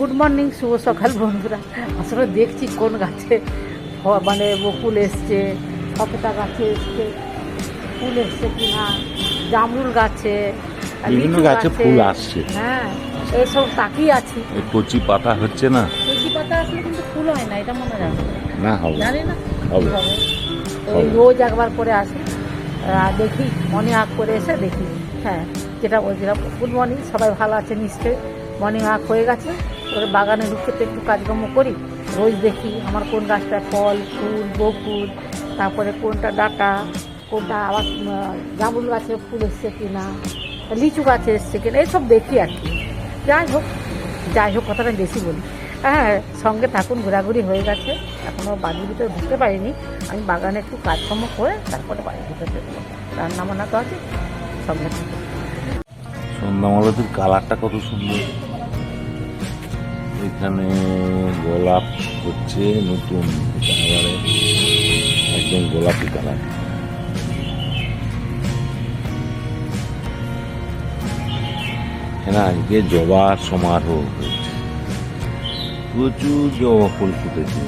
Good morning শুভ সকাল বন্ধুরা। আসলে দেখছি কোন গাছে মানে বকুল এসছে সপেটা গাছে এসছে ফুল এসছে কিনা জামরুল গাছে বিভিন্ন লিচু গাছে ফুল আসছে। হ্যাঁ এইসব তাকিয়ে আছি। কচি পাতা হচ্ছে না? তুলসী পাতা আসলে কিন্তু ফুল হয় না এটা মনে রাখবে না হবে। জানি না। হবে। রোজ একবার করে আসে। আর দেখি মর্নিং ওয়াক করে এসে দেখি। হ্যাঁ যেটা বলছিলাম গুড মর্নিং সবাই ভালো আছে নিশ্চয়ই। মর্নিং ওয়াক হয়ে গেছে। এবারে বাগানে ঢুকে তো একটু কাজকর্ম করি, রোজ দেখি আমার কোন গাছটা ফল, ফুল, বকুল, তারপরে কোনটা ডাটা, কোনটা আবার জামুল গাছে ফুল এসছে কিনা, লিচু গাছে এসছে কিনা এইসব দেখি আর কি। যাই হোক যাই হোক, কথাটা বেশি বলি। হ্যাঁ সঙ্গে থাকুন, ঘোরাঘুরি হয়ে গেছে এখনও বাড়ির ভিতরে ঢুকতে পারিনি। আমি বাগানে একটু কাজকর্ম করে তারপরে বাড়ির ভিতরে ঢুকবো রান্না বান্না তো আছে, সঙ্গে থাকুন। সন্ধ্যামালতির কালারটা কত সুন্দর। এখানে গোলাপ হচ্ছে নতুন একেবারে একদম গোলাপি কালার। এখানে আজকে জবার সমারোহ হয়েছে। প্রচুর জবা ফুল ফুটেছে।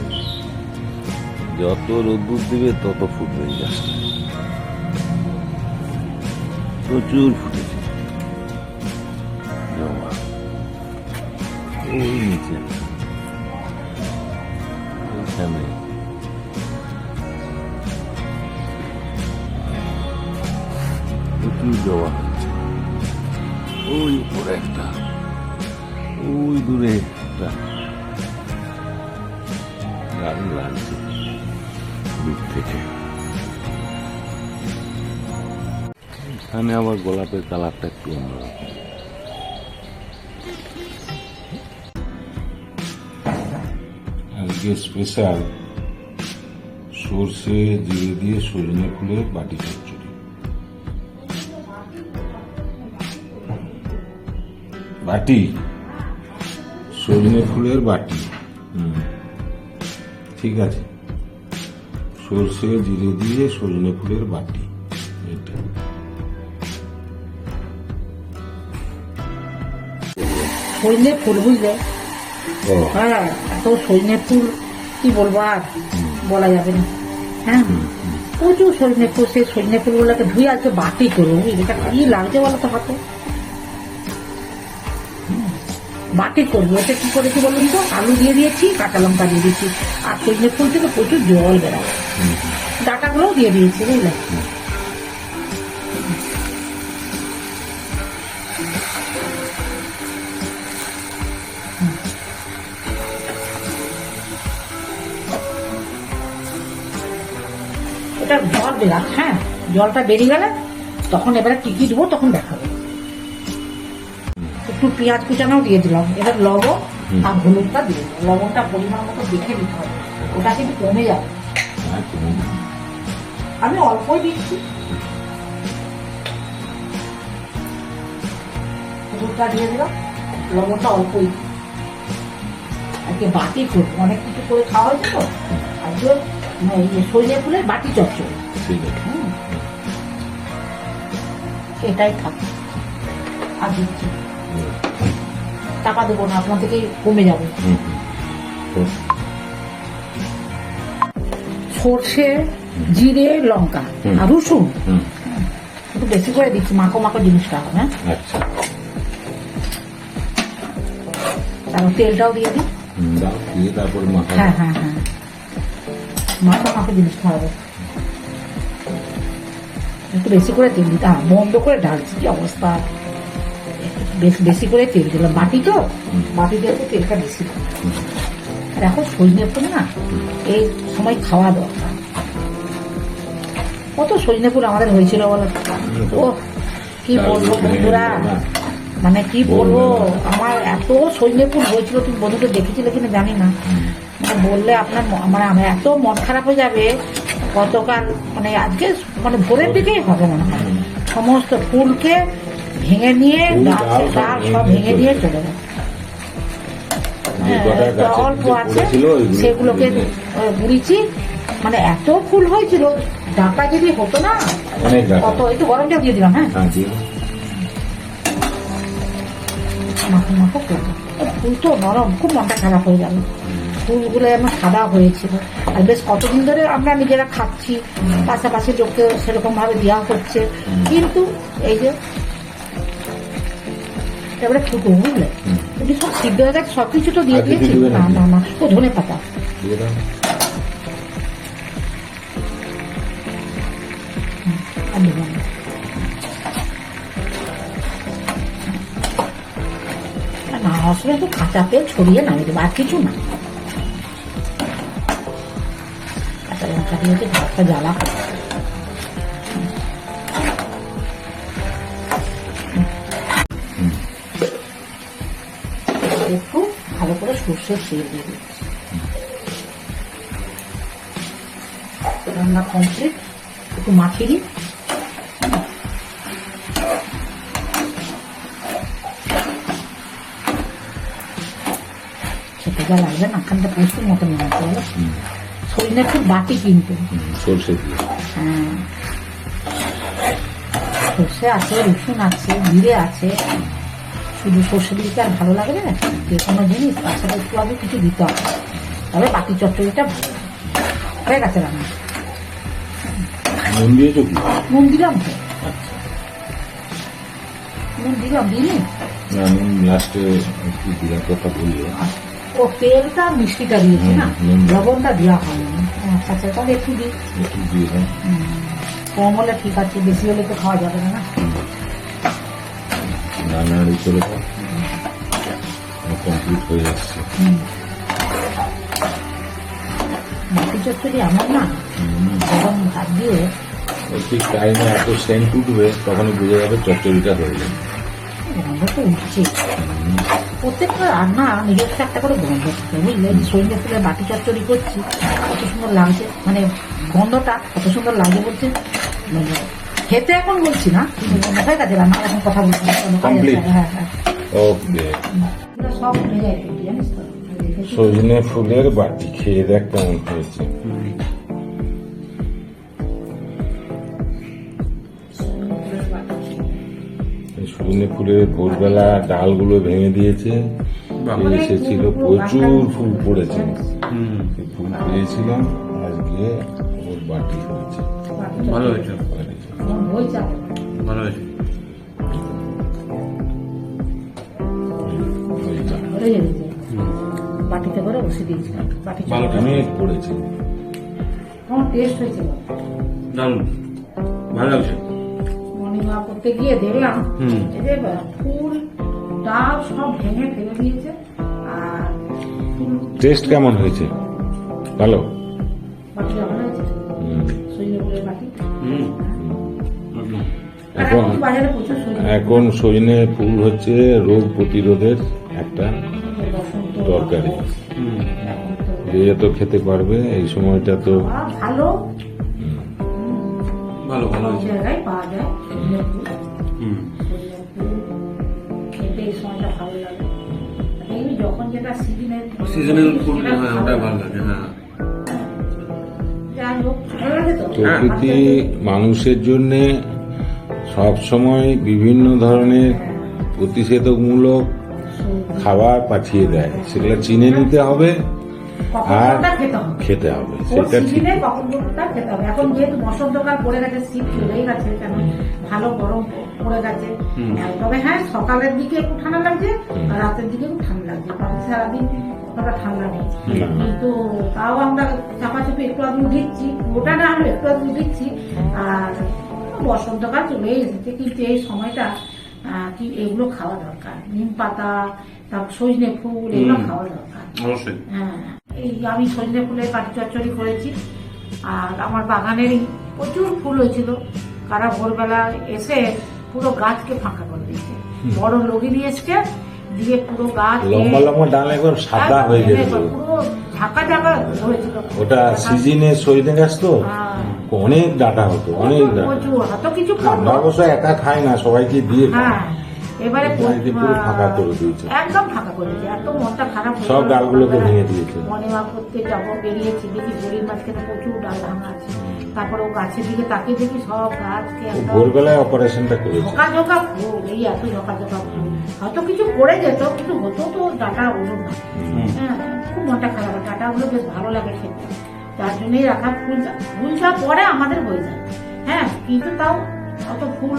যত রোদ্দুর দেবে, তত ফুটবে গাছটা। প্রচুর ফুটেছে। একটা দারুণ লাগছে দূর থেকে। এখানে আবার গোলাপের কালারটা একটু আজকে স্পেশাল সর্ষে জিরে দিয়ে সজনে ফুলের বাটি চচ্চড়ি। বাটি? সজনে ফুলের বাটি। ঠিক আছে। সর্ষে জিরে দিয়ে সজনে ফুলের বাটি। এটা সজনে ফুল বুঝলে? হ্যাঁ এত সজনে ফুল কি বলব আর? বলা যাবে না। হ্যাঁ? প্রচুর সজনে ফুল সেই সজনে ফুলগুলোকে ধুয়ে আজকে বাটি করব এটা কি লাগছে বলো তো হাতে? বাটি করব। এটা কি করেছি বলুন তো? আলু দিয়ে দিয়েছি, কাঁচা লঙ্কা দিয়ে দিয়েছি। আর সজনে ফুল থেকে প্রচুর জল বেড়ায় ডাটাগুলোও দিয়ে দিয়েছি, বুঝলে? এটা জল বেরাক হ্যাঁ? জলটা বেরিয়ে গেলে তখন এবারে কি দেবো তখন দেখাবো। একটু পেঁয়াজ কুচানোও দিয়ে দিলাম। এবার লবণ আর হলুদটা দিয়ে দিলাম। লবণটা পরিমাণ মতো দেখে দিতে হবে। ওটা কিন্তু কমে যাবে। হ্যাঁ, আমি অল্পই দিচ্ছি। হলুদটা দিয়ে দিলাম। লবণটা অল্পই আজকে বাটি করব। অনেক কিছু করে খাওয়া হয়েছে তো? আজকে ইয়ে সরিয়ে ফুলের বাটি চচ্চড়ি। এটাই থাক। আর দিচ্ছি। টাকা দেবো না আপনার থেকে কমে যাবে। সর্ষে জিরে লঙ্কা আর রসুন। একটু বেশি করে দিচ্ছি মাখো মাখো জিনিসটা হবে হ্যাঁ? আচ্ছা। তারপর তেলটাও দিয়ে দিই। দাও দিয়ে তারপর হ্যাঁ হ্যাঁ হ্যাঁ। মাখো মাখো জিনিসটা হবে একটু বেশি করে তেল দিতে হ্যাঁ বন্ধ করে ঢালছি কি অবস্থা? বেশ বেশি করে তেল দিলাম। বাটি তো? বাটিতে একটু তেলটা বেশি আর এখন সজনে ফুল না এই সময় খাওয়া দরকার। কত সজনে ফুল আমাদের হয়েছিল বলো? ও কি বলব বন্ধুরা? মানে কি বলব? আমার এত সজনে ফুল হয়েছিল তুমি বন্ধুকে দেখেছিলে কিনা জানি না। মানে বললে আপনার মানে আমার এত মন খারাপ হয়ে যাবে গতকাল মানে আজকে মানে ভোরের দিকেই হবে মনে হয়। সমস্ত ফুলকে ভেঙে নিয়ে ডাল সব ভেঙে দিয়ে চলে যে হ্যাঁ, অল্প আছে সেগুলোকে গুড়িয়েছি মানে এত ফুল হয়েছিল ডাটা যদি হতো না কত একটু গরম জল দিয়ে দিলাম হ্যাঁ। হ্যাঁ মাখো মাখো করব ফুল তো নরম খুব মনটা খারাপ হয়ে গেল। ফুলগুলো আমার সাদা হয়েছিল। আর বেশ কতদিন ধরে আমরা নিজেরা খাচ্ছি পাশাপাশি লোককে সেরকম ভাবে দেওয়া হচ্ছে। কিন্তু এই যে এবারে ফুটো বুঝলে? তুমি সব সিদ্ধ হয়ে গেছে সব কিছু তো দিয়ে দিয়েছি। না? না না ও ধনে পাতা। আর দেবো না। না আসলে তো কাঁচা তেল ছড়িয়ে নামিয়ে দেবো আর কিছু না। কাঁচা লঙ্কা দিয়ে ভাতটা জ্বালা। সর্ষের তেল দিয়ে দিচ্ছি রান্না কমপ্লিট একটু মাখিয়ে দিই সেটা যা লাগবে না খানটা প্রচুর মতন লাগবে বলো? হুম, শরীরে বাটি কিন্তু। সর্ষে হ্যাঁ। সর্ষে আছে রসুন আছে জিরে আছে। শুধু সর্ষে দিলে আর ভালো লাগবে না যে কোনো জিনিস তার সাথে একটু আগে কিছু দিতে হবে। তবে বাকি চচ্চড়িটা ভালো লাগে। হয়ে গেছে রান্না। নুন দিয়েছ কি? নুন দিলাম তো। নুন দিলাম দিলি না নুন লাস্টে কি দিলার কথা বলল। ও তেলটা মিষ্টিটা দিয়েছি না? লবণটা দেওয়া হয়নি। আচ্ছা আচ্ছা তাহলে একটু দিই। একটু দিয়ে কম হলে ঠিক আছে বেশি হলে তো খাওয়া যাবে না। না নাড়ানাড়ি কমপ্লিট হয়ে যাচ্ছে। চচ্চড়ি আমার না গরম ভাত দিয়ে ওই ঠিক টাইমে এত সেন্ট উঠবে তখনই বুঝে যাবে চচ্চড়িটা হয়ে যাবে গন্ধ তো উঠছে। প্রত্যেকটা রান্না নিজস্ব একটা করে গন্ধ থাকে বুঝলে? সৈন্য ফুলে বাটি চচ্চড়ি করছি কত সুন্দর লাগছে। মানে গন্ধটা কত সুন্দর লাগে বলছে মানে খেতে এখন বলছি না রান্না এখন কথা বলছি হয়ে হ্যাঁ। ওকে সব জানিস তো সজনে ফুলের বাটি খেয়ে দেখ কেমন হয়েছে। সজনে ফুলের ভোরবেলা ডালগুলো ভেঙে দিয়েছে মানে এসেছিল পুরো- পুরো প্রচুর ফুল পড়েছে। ফুল পেয়েছিলাম আজকে ওর বাটি হয়েছে। ভালো হয়েছে। ভালো হয়েছে। গেছে। বাটিতে করে বসে বাটি। অনেক পড়েছে। কেমন টেস্ট হয়েছে। বলো? দারুণ। ভালো লাগছে। মর্নিং করতে গিয়ে দেখলাম ফুল ডাল সব ভেঙে ফেলে দিয়েছে। আর টেস্ট কেমন হয়েছে? ভালো? এখন এখন সজনে ফুল হচ্ছে রোগ প্রতিরোধের একটা তো যে যত খেতে পারবে এই সময়টা তো ভালো। ভালো ভালো। জায়গায় পাওয়া যায়। সৈন্য ফুল হুম। সৈন্য ফুল খেতে এই সময়টা ভালো লাগে। যখন যেটা সিজনের সিজনাল ফুড হ্যাঁ ভালো লাগে হ্যাঁ। তো? প্রকৃতি মানুষের জন্য সব সময় বিভিন্ন ধরনের প্রতিষেধকমূলক খাবার পাঠিয়ে দেয়। সেগুলো চিনে নিতে হবে আর খেতে হবে। সেটা ঠিক। খেতে হবে। এখন যেহেতু বসন্তকাল পড়ে গেছে শীত চলেই গেছে কেন? ভালো গরম পড়ে গেছে। তবে হ্যাঁ সকালের দিকে একটু ঠান্ডা লাগছে আর রাতের দিকে একটু ঠান্ডা লাগছে। সারাদিন অতটা ঠান্ডা নেই। কিন্তু তাও আমরা চাপাচুপি একটু দিচ্ছি ওটা না হলে একটু দিচ্ছি। আর বসন্তকাল চলে এসেছে কিন্তু এই সময়টা কি এগুলো খাওয়া দরকার। নিম পাতা তারপর সজনে ফুল এগুলো খাওয়া দরকার। অবশ্যই। হ্যাঁ এই আমি সজনে ফুলের পাটি চচ্চড়ি করেছি। আর আমার বাগানেরই প্রচুর ফুল হয়েছিল। কারা ভোরবেলা এসে পুরো গাছকে ফাঁকা করে দিয়েছে। বড় লগিনি এসছে দিয়ে পুরো গাছ লম্বা লম্বা ডাল একদম সাদা হয়ে গেছিল পুরো। ঝাঁকা ঝাঁকা হয়েছিল। ওটা সিজনে সজনে গাছ তো। হ্যাঁ, অনেক ডাটা হতো অনেক ডাটা। কিছু আমরা অবশ্য একা খাই না সবাইকে দিয়ে হ্যাঁ এবারে বাড়িতে পুরো ফাঁকা করে দিয়েছে। একদম ফাঁকা করে দিয়েছে এত মনটা খারাপ সব গেল। ডালগুলোকে ভেঙে দিয়েছে। মনে ওয়াক করতে যাব বেরিয়েছি দেখি গরিব মাঝখানে প্রচুর ডাল ভাঙা আছে। তারপরে ও গাছের দিকে তাকিয়ে দেখি সব গাছকে ভোরবেলায় অপারেশনটা করেছে। ঝোঁকা ঝোঁকা ফুল এই এত ঝোঁকা ঝোঁকা ফুল হয়তো কিছু পড়ে যেত কিন্তু হতো তো ডাটা ওজন না হ্যাঁ খুব মনটা খারাপ ডাটাগুলো বেশ ভালো লাগে খেতে। তার জন্যই রাখা ফুল ফুলটা ফুলটা পরে আমাদের হয়ে যায়। হ্যাঁ কিন্তু তাও অত ফুল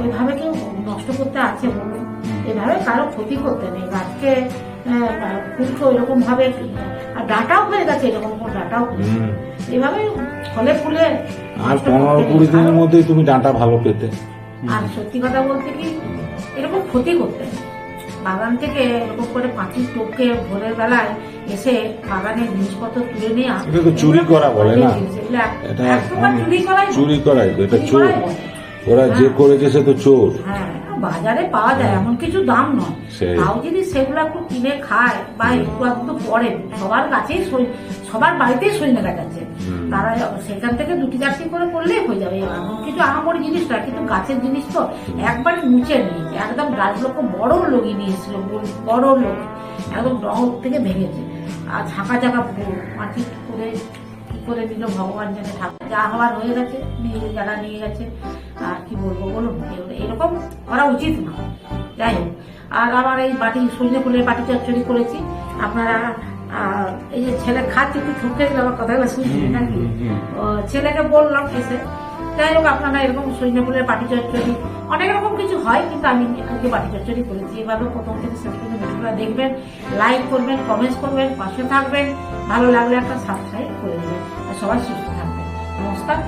ওইভাবে কেউ নষ্ট করতে আছে বলুন। এভাবে কারও ক্ষতি করতে নেই। গাছকে ফুলকে ওইরকম ভাবে আর ডাটাও হয়ে গেছে এরকম কোনো ডাটাও। এভাবে ফলে ফুলে আর পনেরো কুড়ি দিনের মধ্যেই তুমি ডাঁটা ভালো পেতে। আর সত্যি কথা বলতে কি এরকম ক্ষতি করতে বাগান থেকে এরকম করে পাঁচিল টোপকে ভোরের বেলায় এসে বাগানের জিনিসপত্র তুলে নেওয়া এটা চুরি করা বলে না। এটা চুরি করাই এটা চোর ওরা যে করেছে সে তো চোর। হ্যাঁ বাজারে পাওয়া যায় এমন কিছু দাম নয়। তাও যদি সেগুলো একটু কিনে খায় বা একটু একটু পরে সবার কাছেই সবার বাড়িতেই সৈন্য আছে তারা সেখান থেকে দুটি চারটি করে করলেই হয়ে যাবে। এমন কিছু আহামরি জিনিস না কিন্তু গাছের জিনিস তো একবারে মুছে নিয়েছে একদম গাছগুলোকে বড় লগিয়ে নিয়েছিল বড় লোক একদম ডগ থেকে ভেঙেছে। আর ঝাঁকা ঝাঁকা মাটি করে কি করে দিল ভগবান জানে ঠাকুর। যা হওয়ার হয়ে গেছে নিয়ে যারা নিয়ে গেছে আর কি বলব বলুন এরকম করা উচিত না। যাই হোক আর আমার এই বাটি সজনে ফুলের বাটি চচ্চড়ি করেছি। আপনারা এই যে ছেলে খাচ্ছে একটু ঠুকে গেলে আমার কথাগুলো শুনছি নাকি? ছেলেকে বললাম এসে যাই হোক, আপনারা এরকম সৈন্যপুরের বাটি চচ্চড়ি অনেক রকম কিছু হয়, কিন্তু আমি আজকে পার্টি চচ্চড়ি করেছি। এভাবে প্রথম থেকে শেষ পর্যন্ত ভিডিওটা দেখবেন লাইক করবেন কমেন্টস করবেন, পাশে থাকবেন। ভালো লাগলে একটা সাবস্ক্রাইব করে দেবেন। আর সবাই সুস্থ থাকবেন। নমস্কার।